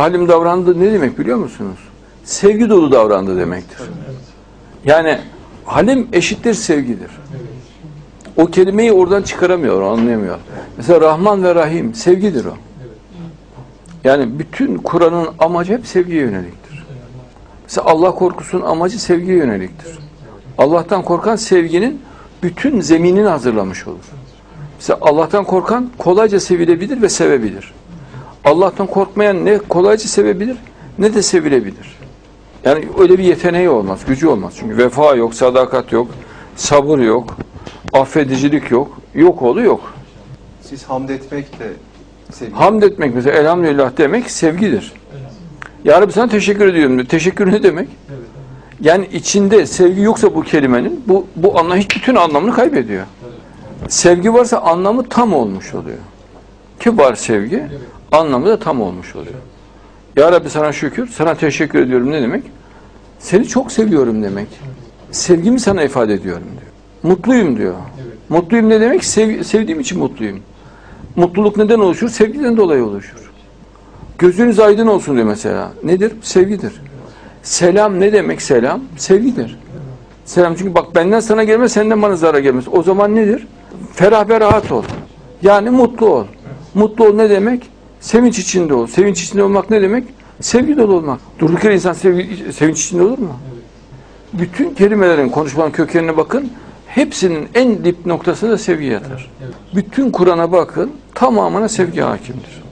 Halim davrandı ne demek biliyor musunuz? Sevgi dolu davrandı demektir. Yani halim eşittir sevgidir. O kelimeyi oradan çıkaramıyor, anlayamıyor. Mesela Rahman ve Rahim sevgidir o. Yani bütün Kur'an'ın amacı hep sevgiye yöneliktir. Mesela Allah korkusunun amacı sevgiye yöneliktir. Allah'tan korkan sevginin bütün zeminini hazırlamış olur. Mesela Allah'tan korkan kolayca sevilebilir ve sevebilir. Allah'tan korkmayan ne kolayca sevebilir ne de sevilebilir. Yani öyle bir yeteneği olmaz, gücü olmaz. Çünkü vefa yok, sadakat yok, sabır yok, affedicilik yok, yok oğlu yok. Siz hamd etmek de sevgi. Hamd etmek mesela elhamdülillah demek sevgidir. Ya Rabbi sana teşekkür ediyorum. diyor. Teşekkür ne demek? Yani içinde sevgi yoksa bu kelimenin bu, bu anlam hiç bütün anlamını kaybediyor. Sevgi varsa anlamı tam olmuş oluyor. Ki var sevgi, anlamı da tam olmuş oluyor. Ya Rabbi sana şükür, sana teşekkür ediyorum ne demek? Seni çok seviyorum demek. Sevgimi sana ifade ediyorum diyor. Mutluyum diyor. Mutluyum ne demek? Sev- sevdiğim için mutluyum. Mutluluk neden oluşur? Sevgiden dolayı oluşur. Gözünüz aydın olsun diyor mesela. Nedir? Sevgidir. Selam ne demek selam? Sevgidir. Selam çünkü bak benden sana gelmez, senden bana zarar gelmez. O zaman nedir? Ferah ve rahat ol. Yani mutlu ol. Mutlu ol ne demek? Sevinç içinde ol. Sevinç içinde olmak ne demek? Sevgi dolu olmak. Durduk yere insan sevgi, sevinç içinde olur mu? Bütün kelimelerin, konuşmanın kökenine bakın. Hepsinin en dip noktasında sevgi yatar. Bütün Kur'an'a bakın. Tamamına sevgi hakimdir.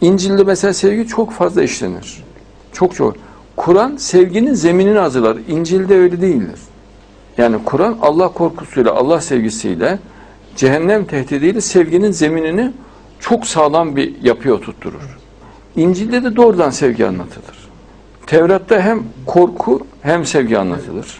İncil'de mesela sevgi çok fazla işlenir. Çok çok. Kur'an sevginin zeminini hazırlar. İncil'de öyle değildir. Yani Kur'an Allah korkusuyla, Allah sevgisiyle, cehennem tehdidiyle sevginin zeminini çok sağlam bir yapıya oturtturur. İncil'de de doğrudan sevgi anlatılır. Tevrat'ta hem korku hem sevgi anlatılır.